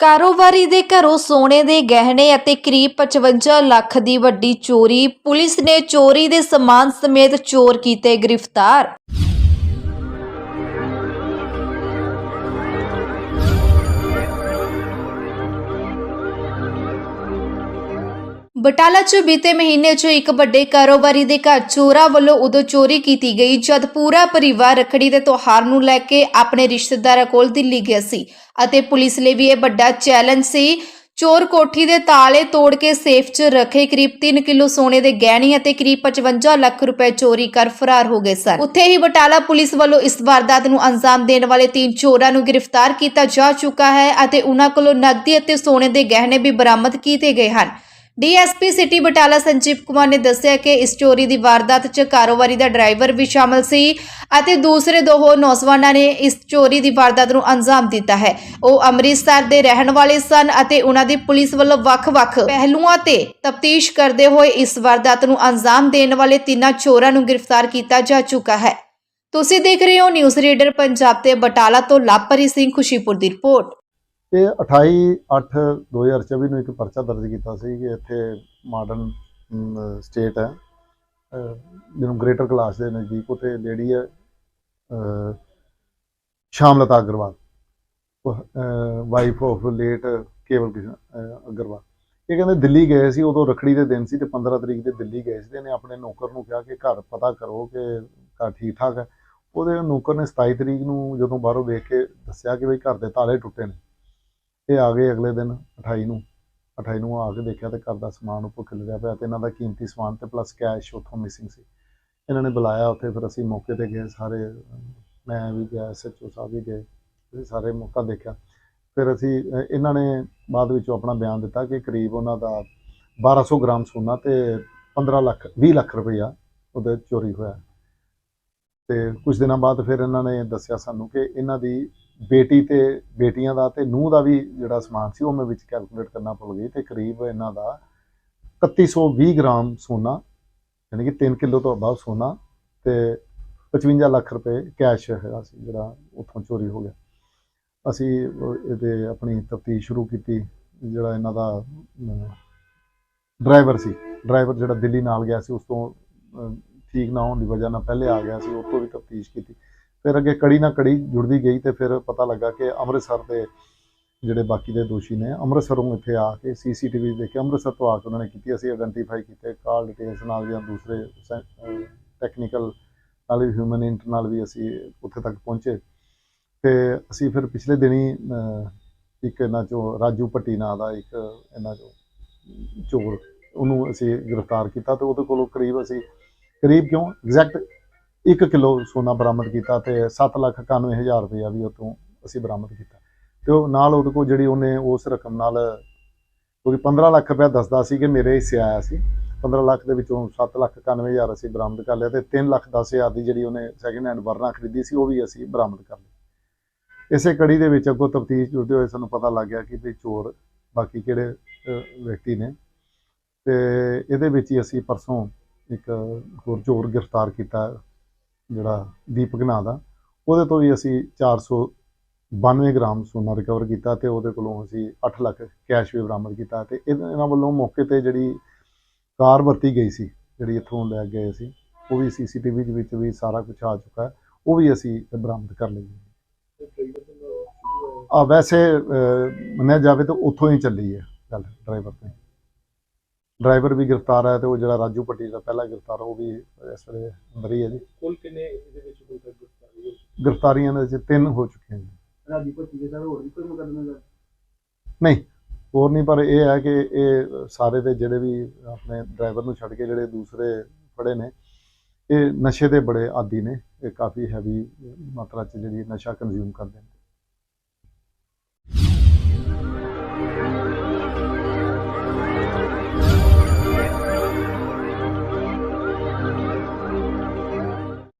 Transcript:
ਕਾਰੋਬਾਰੀ ਦੇ ਘਰੋਂ ਸੋਨੇ ਦੇ ਗਹਿਣੇ ਅਤੇ ਕਰੀਬ 55 ਲੱਖ ਦੀ ਵੱਡੀ ਚੋਰੀ, ਪੁਲਿਸ ਨੇ ਚੋਰੀ ਦੇ ਸਮਾਨ ਸਮੇਤ ਚੋਰ ਕੀਤੇ ਗ੍ਰਿਫਤਾਰ। ਬਟਾਲਾ 'ਚ ਬੀਤੇ ਮਹੀਨੇ 'ਚ ਇੱਕ ਵੱਡੇ ਕਾਰੋਬਾਰੀ ਦੇ ਘਰ ਚੋਰਾਂ ਵੱਲੋਂ ਉਦੋਂ ਚੋਰੀ ਕੀਤੀ ਗਈ, ਜਦ ਪੂਰਾ ਪਰਿਵਾਰ ਰੱਖੜੀ ਦੇ ਤਿਉਹਾਰ ਨੂੰ ਲੈ ਕੇ ਆਪਣੇ ਰਿਸ਼ਤੇਦਾਰਾਂ ਕੋਲ ਦਿੱਲੀ ਗਿਆ ਸੀ ਅਤੇ ਪੁਲਿਸ ਲਈ ਵੀ ਇਹ ਵੱਡਾ ਚੈਲੰਜ ਸੀ। ਚੋਰ ਕੋਠੀ ਦੇ ਤਾਲੇ ਤੋੜ ਕੇ ਸੇਫ 'ਚ ਰੱਖੇ ਕਰੀਬ 3 ਕਿਲੋ ਸੋਨੇ ਦੇ ਗਹਿਣੇ ਅਤੇ ਕਰੀਬ 55 ਲੱਖ ਰੁਪਏ ਚੋਰੀ ਕਰ ਫਰਾਰ ਹੋ ਗਏ ਸਨ। ਉੱਥੇ ਹੀ ਬਟਾਲਾ ਪੁਲਿਸ ਵੱਲੋਂ ਇਸ ਵਾਰਦਾਤ ਨੂੰ ਅੰਜਾਮ ਦੇਣ ਵਾਲੇ ਤਿੰਨ ਚੋਰਾਂ ਨੂੰ ਗ੍ਰਿਫਤਾਰ ਕੀਤਾ ਜਾ ਚੁੱਕਾ ਹੈ ਅਤੇ ਉਹਨਾਂ ਕੋਲੋਂ ਨਕਦੀ ਅਤੇ ਸੋਨੇ ਦੇ ਗਹਿਣੇ ਵੀ ਬਰਾਮਦ ਕੀਤੇ ਗਏ ਹਨ। ਡੀਐਸਪੀ ਸਿਟੀ ਬਟਾਲਾ ਸੰਜੀਵ ਕੁਮਾਰ ਨੇ ਦੱਸਿਆ ਕਿ ਇਸ ਚੋਰੀ ਦੀ ਵਾਰਦਾਤ 'ਚ ਕਾਰੋਬਾਰੀ ਦਾ ਡਰਾਈਵਰ ਵੀ ਸ਼ਾਮਲ ਸੀ ਅਤੇ ਦੂਸਰੇ ਦੋ ਹੋਰ ਨੌਜਵਾਨਾਂ ਨੇ ਇਸ ਚੋਰੀ ਦੀ ਵਾਰਦਾਤ ਨੂੰ ਅੰਜਾਮ ਦਿੱਤਾ ਹੈ। ਉਹ ਅੰਮ੍ਰਿਤਸਰ ਦੇ ਰਹਿਣ ਵਾਲੇ ਸਨ ਅਤੇ ਉਹਨਾਂ ਦੀ ਪੁਲਿਸ ਵੱਲੋਂ ਵੱਖ-ਵੱਖ ਪਹਿਲੂਆਂ ਤੇ ਤਫਤੀਸ਼ ਕਰਦੇ ਹੋਏ ਇਸ ਵਾਰਦਾਤ ਨੂੰ ਅੰਜਾਮ ਦੇਣ ਵਾਲੇ ਤਿੰਨਾਂ ਚੋਰਾਂ ਨੂੰ ਗ੍ਰਿਫਤਾਰ ਕੀਤਾ ਜਾ ਚੁੱਕਾ ਹੈ। ਤੁਸੀਂ ਦੇਖ ਰਹੇ ਹੋ ਨਿਊਜ਼ ਰੀਡਰ ਪੰਜਾਬ ਤੇ ਬਟਾਲਾ ਤੋਂ ਲਾਪਰੀ ਸਿੰਘ ਖੁਸ਼ੀਪੁਰ ਦੀ ਰਿਪੋਰਟ। ਇਹ 28 8 2024 ਨੂੰ ਇੱਕ ਪਰਚਾ ਦਰਜ ਕੀਤਾ ਸੀ ਕਿ ਇੱਥੇ ਮਾਡਰਨ ਸਟੇਟ ਹੈ। ਜਿਹਨੂੰ ਗ੍ਰੇਟਰ ਕਲਾਸ ਦੇ ਨਜ਼ਦੀਕ ਉੱਥੇ ਲੇਡੀ ਹੈ Shamlata Agarwal wife of late Kewal Krishan Agarwal. ਇਹ ਕਹਿੰਦੇ ਦਿੱਲੀ ਗਏ ਸੀ, ਉਦੋਂ ਰਖੜੀ ਦੇ ਦਿਨ ਸੀ ਤੇ 15 ਤਰੀਕ ਦੇ ਦਿੱਲੀ ਗਏ ਸੀ ਤੇ ਇਹਨੇ ਆਪਣੇ ਨੌਕਰ ਨੂੰ ਕਿਹਾ ਕਿ ਘਰ ਪਤਾ ਕਰੋ ਕਿ ਘਰ ਠੀਕ ਠਾਕ ਹੈ। ਉਹਦੇ ਨੌਕਰ ਨੇ 27 ਤਰੀਕ ਨੂੰ ਜਦੋਂ ਬਾਹਰੋਂ ਵੇਖ ਕੇ ਦੱਸਿਆ ਕਿ ਬਈ ਘਰ ਦੇ ਤਾਲੇ ਟੁੱਟੇ ਨੇ। ਇਹ ਆ ਗਏ ਅਗਲੇ ਦਿਨ 28 ਨੂੰ। 28 ਨੂੰ ਆ ਕੇ ਦੇਖਿਆ ਤੇ ਘਰ ਦਾ ਸਮਾਨ ਉੱਪਰ ਖਿਲਰਿਆ ਪਿਆ ਤੇ ਇਹਨਾਂ ਦਾ ਕੀਮਤੀ ਸਮਾਨ ਤੇ ਪਲੱਸ ਕੈਸ਼ ਉੱਥੋਂ ਮਿਸਿੰਗ ਸੀ। ਇਹਨਾਂ ਨੇ ਬੁਲਾਇਆ ਉੱਥੇ, ਫਿਰ ਅਸੀਂ ਮੌਕੇ ਤੇ ਗਏ ਸਾਰੇ, ਮੈਂ ਵੀ ਗਿਆ ਐਸਐਚਓ ਸਾਹਿਬ ਵੀ ਗਏ ਅਸੀਂ ਸਾਰੇ ਮੌਕਾ ਦੇਖਿਆ। ਫਿਰ ਅਸੀਂ, ਇਹਨਾਂ ਨੇ ਬਾਅਦ ਵਿੱਚੋਂ ਆਪਣਾ ਬਿਆਨ ਦਿੱਤਾ ਕਿ ਕਰੀਬ ਉਹਨਾਂ ਦਾ 1200 ਗ੍ਰਾਮ ਸੋਨਾ ਤੇ 15 ਲੱਖ 20 ਲੱਖ ਰੁਪਈਆ ਉਹਦੇ ਚੋਰੀ ਹੋਇਆ। ਤੇ ਕੁਝ ਦਿਨਾਂ ਬਾਅਦ ਫਿਰ ਇਹਨਾਂ ਨੇ ਦੱਸਿਆ ਸਾਨੂੰ ਕਿ ਇਹਨਾਂ ਦੀ ਬੇਟੀ ਤੇ ਬੇਟੀਆਂ ਦਾ ਤੇ ਨੂੰਹ ਦਾ ਵੀ ਜਿਹੜਾ ਸਮਾਨ ਸੀ ਉਹ ਮੈਂ ਵਿੱਚ ਕੈਲਕੂਲੇਟ ਕਰਨਾ ਭੁੱਲ ਗਈ ਤੇ ਕਰੀਬ ਇਹਨਾਂ ਦਾ 3120 ਗ੍ਰਾਮ ਸੋਨਾ, ਯਾਨੀ ਕਿ 3 ਕਿਲੋ ਤੋਂ ਅਬਾਵ ਸੋਨਾ ਤੇ 55 ਲੱਖ ਰੁਪਏ ਕੈਸ਼ ਹੈਗਾ ਸੀ ਜਿਹੜਾ ਉੱਥੋਂ ਚੋਰੀ ਹੋ ਗਿਆ। ਅਸੀਂ ਇਹਦੇ ਆਪਣੀ ਤਫਤੀਸ਼ ਸ਼ੁਰੂ ਕੀਤੀ, ਜਿਹੜਾ ਇਹਨਾਂ ਦਾ ਡਰਾਈਵਰ ਸੀ। ਡਰਾਈਵਰ ਜਿਹੜਾ ਦਿੱਲੀ ਨਾਲ ਗਿਆ ਸੀ, ਉਸ ਤੋਂ ਠੀਕ ਨਾ ਹੋਣ ਦੀ ਵਜ੍ਹਾ ਨਾਲ ਪਹਿਲੇ ਆ ਗਿਆ ਸੀ ਉਹ ਤੋਂ ਵੀ ਤਫਤੀਸ਼ ਕੀਤੀ। ਫਿਰ ਅੱਗੇ ਕੜੀ ਨਾ ਕੜੀ ਜੁੜਦੀ ਗਈ ਤੇ ਫਿਰ ਪਤਾ ਲੱਗਾ ਕਿ ਅੰਮ੍ਰਿਤਸਰ ਦੇ ਜਿਹੜੇ ਬਾਕੀ ਦੇ ਦੋਸ਼ੀ ਨੇ, ਅੰਮ੍ਰਿਤਸਰੋਂ ਇੱਥੇ ਆ ਕੇ ਸੀਸੀਟੀਵੀ ਦੇਖ ਕੇ ਅੰਮ੍ਰਿਤਸਰ ਤੋਂ ਆ ਕੇ ਉਹਨਾਂ ਨੇ ਕੀਤੀ, ਅਸੀਂ ਆਇਡੈਂਟੀਫਾਈ ਕੀਤੇ ਕਾਲ ਡਿਟੇਲਸ ਨਾਲ ਜਾਂ ਦੂਸਰੇ ਟੈਕਨੀਕਲ ਨਾਲ ਵੀ ਹਿਊਮਨ ਇੰਟ ਨਾਲ ਵੀ ਅਸੀਂ ਉੱਥੇ ਤੱਕ ਪਹੁੰਚੇ। ਤੇ ਅਸੀਂ ਫਿਰ ਪਿਛਲੇ ਦਿਨੀ ਇੱਕ ਇਹਨਾਂ ਚੋਂ ਰਾਜੂ ਪੱਟੀ ਨਾਂ ਦਾ ਇੱਕ ਇਹਨਾਂ ਚੋਂ ਚੋਰ, ਉਹਨੂੰ ਅਸੀਂ ਗ੍ਰਿਫਤਾਰ ਕੀਤਾ ਤੇ ਉਹਦੇ ਕੋਲੋਂ ਕਰੀਬ ਅਸੀਂ, ਕਰੀਬ ਕਿਉਂ? ਐਗਜ਼ੈਕਟ 1 ਕਿਲੋ ਸੋਨਾ ਬਰਾਮਦ ਕੀਤਾ ਤੇ 791000 ਰੁਪਇਆ ਵੀ ਉਹ ਤੋਂ ਅਸੀਂ ਬਰਾਮਦ ਕੀਤਾ। ਤੇ ਉਹ ਨਾਲ ਉਹਦੇ ਕੋਲ ਜਿਹੜੀ ਉਹਨੇ ਉਸ ਰਕਮ ਨਾਲ ਕਿਉਂਕਿ 15 ਲੱਖ ਰੁਪਇਆ ਦੱਸਦਾ ਸੀ ਕਿ ਮੇਰੇ ਹਿੱਸੇ ਆਇਆ ਸੀ। 15 ਲੱਖ ਦੇ ਵਿੱਚੋਂ 791000 ਅਸੀਂ ਬਰਾਮਦ ਕਰ ਲਿਆ ਤੇ 3 ਲੱਖ 10000 ਦੀ ਜਿਹੜੀ ਉਹਨੇ ਸੈਕਿੰਡ ਹੈਂਡ ਵਰਨਾ ਖਰੀਦੀ ਸੀ, ਉਹ ਵੀ ਅਸੀਂ ਬਰਾਮਦ ਕਰ ਲਈ ਇਸੇ ਕੜੀ ਦੇ ਵਿੱਚ ਅੱਗੋਂ ਤਫਤੀਸ਼ ਜੁੜਦੇ ਹੋਏ ਸਾਨੂੰ ਪਤਾ ਲੱਗ ਗਿਆ ਕਿ ਵੀ ਚੋਰ ਬਾਕੀ ਕਿਹੜੇ ਵਿਅਕਤੀ ਨੇ। ਤੇ ਇਹਦੇ ਵਿੱਚ ਹੀ ਅਸੀਂ ਪਰਸੋਂ ਇੱਕ ਹੋਰ ਚੋਰ ਗ੍ਰਿਫਤਾਰ ਕੀਤਾ। ਜਿਹੜਾ ਦੀਪਕ ਨਾਂ ਦਾ ਉਹਦੇ ਤੋਂ ਵੀ ਅਸੀਂ 492 ਗ੍ਰਾਮ ਸੋਨਾ ਰਿਕਵਰ ਕੀਤਾ ਤੇ ਉਹਦੇ ਕੋਲੋਂ ਅਸੀਂ 8 ਲੱਖ ਕੈਸ਼ ਵੀ ਬਰਾਮਦ ਕੀਤਾ ਤੇ ਇਹਨਾਂ ਵੱਲੋਂ ਮੌਕੇ ਤੇ ਜਿਹੜੀ ਕਾਰ ਵਰਤੀ ਗਈ ਸੀ ਜਿਹੜੀ ਇੱਥੋਂ ਲੈ ਗਏ ਸੀ ਉਹ ਵੀ ਸੀਸੀਟੀਵੀ ਦੇ ਵਿੱਚ ਵੀ ਸਾਰਾ ਕੁਝ ਆ ਚੁੱਕਾ ਉਹ ਵੀ ਅਸੀਂ ਬਰਾਮਦ ਕਰ ਲਈ ਆ ਵੈਸੇ ਮੰਨਿਆ ਜਾਵੇ ਤਾਂ ਉੱਥੋਂ ਹੀ ਚੱਲੀ ਹੈ ਗੱਲ ਡਰਾਈਵਰ ਤੇ। ਡਰਾਈਵਰ ਵੀ ਗ੍ਰਿਫਤਾਰ ਹੈ ਤੇ ਉਹ ਜਿਹੜਾ ਰਾਜੂ ਪੱਟੀ ਦਾ ਪਹਿਲਾ ਗ੍ਰਿਫਤਾਰ ਉਹ ਵੀ ਇਸ ਵੇਲੇ ਅੰਦਰ ਹੀ ਹੈ ਜੀ। ਕੁੱਲ ਕਿੰਨੇ ਇਹਦੇ ਵਿੱਚ ਕੋਈ ਗ੍ਰਿਫਤਾਰੀ ਹੋਈ? ਗ੍ਰਿਫਤਾਰੀਆਂ ਦੇ ਵਿੱਚ ਤਿੰਨ ਹੋ ਚੁੱਕੀਆਂ ਜੀ। ਰਾਜੀ ਭੱਟੀ ਦੇ ਸਰ ਹੋਰ ਵੀ ਕੋਈ ਮੁਕੱਦਮਾ ਦਰਜ? ਨਹੀਂ ਹੋਰ ਨਹੀਂ ਪਰ ਇਹ ਹੈ ਕਿ ਇਹ ਸਾਰੇ ਦੇ ਜਿਹੜੇ ਵੀ ਆਪਣੇ ਡਰਾਈਵਰ ਨੂੰ ਛੱਡ ਕੇ ਜਿਹੜੇ ਦੂਸਰੇ ਫੜੇ ਨੇ ਇਹ ਨਸ਼ੇ ਦੇ ਬੜੇ ਆਦੀ ਨੇ ਇਹ ਕਾਫੀ ਹੈਵੀ ਮਾਤਰਾ 'ਚ ਜਿਹੜੀ ਨਸ਼ਾ ਕੰਜ਼ਿਊਮ ਕਰਦੇ ਨੇ।